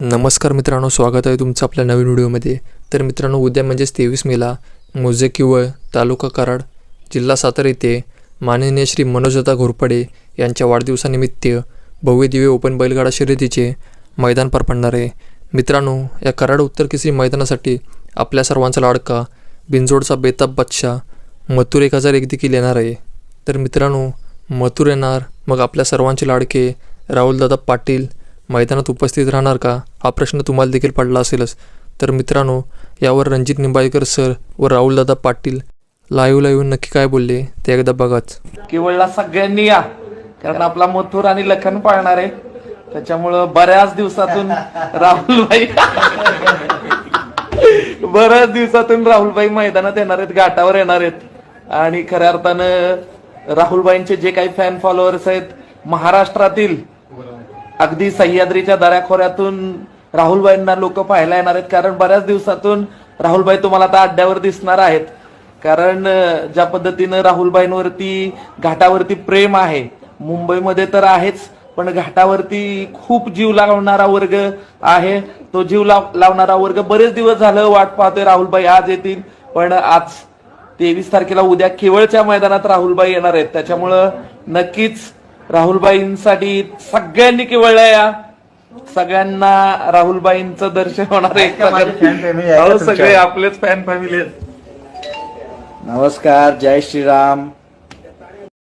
नमस्कार मित्रांनो स्वागत आहे तुमचं आपल्या नवीन व्हिडिओमध्ये. तर मित्रांनो उद्या म्हणजेच तेवीस मेला मोजे किवळ तालुका कराड जिल्हा सातारा येथे माननीय श्री मनोजदा घोरपडे यांच्या वाढदिवसानिमित्त भव्य दिव्य ओपन बैलगाडा शर्यतीचे मैदान पार पडणार आहे. मित्रांनो या कराड उत्तर केसरी मैदानासाठी आपल्या सर्वांचा लाडका बिंजोडचा बेताब बादशाह मथुर एक हजार एक देखील येणार आहे. तर मित्रांनो मथुर येणार मग आपल्या सर्वांचे लाडके राहुलदादा पाटील मैदानात उपस्थित राहणार का? हा प्रश्न तुम्हाला देखील पडला असेलच. तर मित्रांनो यावर रणजित निंबाळकर सर व राहुलदादा पाटील लाईव्ह लाईव्ह नक्की काय बोलले ते एकदा बघाच. केवळला सगळ्यांनी या. कारण आपला मथुर आणि लखन पाळणार. आहे त्याच्यामुळं बऱ्याच दिवसातून राहुलबाई बऱ्याच दिवसातून राहुलबाई मैदानात येणार आहेत घाटावर येणार आहेत. आणि खऱ्या अर्थानं राहुलबाईंचे जे काही फॅन फॉलोअर्स आहेत महाराष्ट्रातील अगदी सह्याद्रीच्या दऱ्याखोऱ्यातून राहुलबाईंना लोक पाहायला येणार आहेत. कारण बऱ्याच दिवसातून राहुलबाई तुम्हाला आता अड्ड्यावर दिसणार आहेत. कारण ज्या पद्धतीनं राहुलबाईंवरती घाटावरती प्रेम आहे मुंबईमध्ये तर आहेच पण घाटावरती खूप जीव लावणारा वर्ग आहे. तो जीव लाव लावणारा वर्ग बरेच दिवस झालं वाट पाहतोय राहुलबाई आज येतील. पण आज तेवीस तारखेला उद्या केवळच्या मैदानात राहुलबाई येणार आहेत. त्याच्यामुळं नक्कीच राहुलबाईंसाठी सगळ्यांनी केवळ या. सगळ्यांना राहुलबाईंचं दर्शन होणार आहे? सगळे आपलेच फॅन फॅमिली आहेत. नमस्कार जय श्रीराम.